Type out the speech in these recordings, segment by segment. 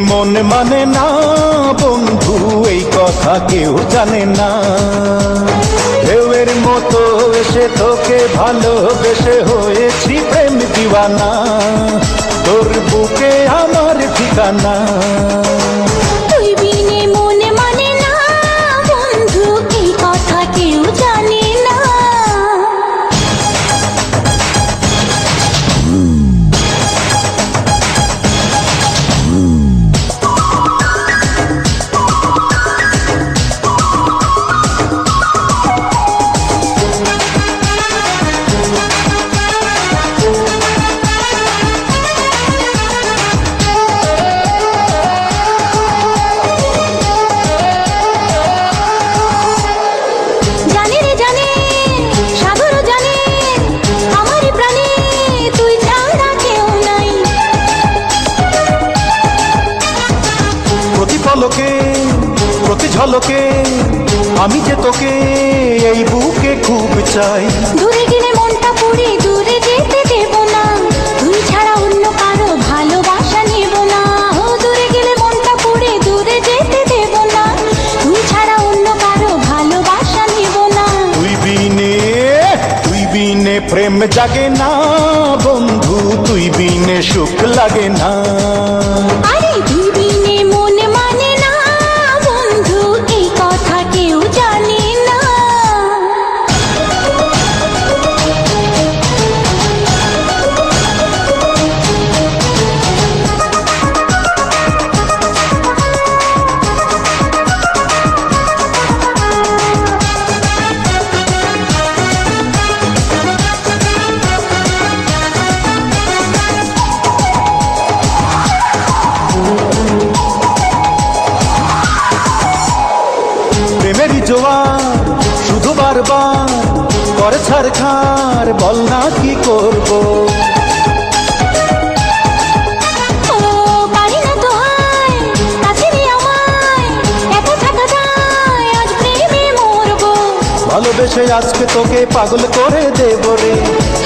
মন মানে না, বন্ধু, এই কথা কেউ জানে না। ঢেউয়ের মতো এসে তোকে ভালোবেসে হয়েছি প্রেম দিওয়ানা। তোর বুকে আমার ঠিকানা। পলকে প্রতি ঝলকে আমি যে তোকে এই বুকে খুব চাই। দূরে গেলে মনটা পড়ে দূরে যেতে দেব না। তুই ছাড়া অন্য কারও ভালোবাসা নেব না। ও দূরে গেলে মনটা পড়ে দূরে যেতে দেব না। তুই ছাড়া অন্য কারও ভালোবাসা নেব না। তুই বিনে তুই বিনে প্রেম জাগে না বন্ধু তুই বিনে সুখ লাগে না। আরে জোয়ার শুধু বারবার করে ছাড় বল না কি করব? ভালোবেসে আজকে তোকে পাগল করে দেব রে।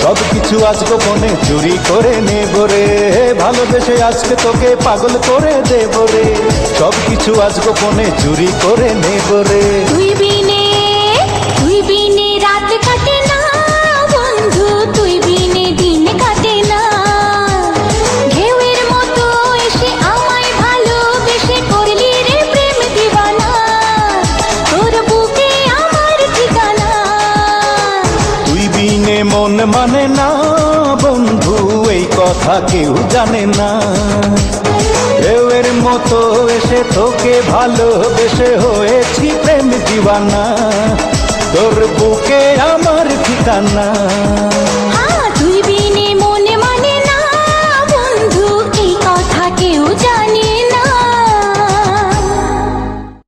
সব কিছু আজ গোপনে চুরি করে নেব রে। ভালোবেসে আজকে তোকে পাগল করে দেব রে। সব কিছু আজ গোপনে চুরি করে নেব রে। মন না বন্ধু, এই কথা কেউ জানে না। এর মতো এসে তোকে ভালোবেসে হয়েছি প্রেম জীবানা তোর বুকে আমার ঠিকানা।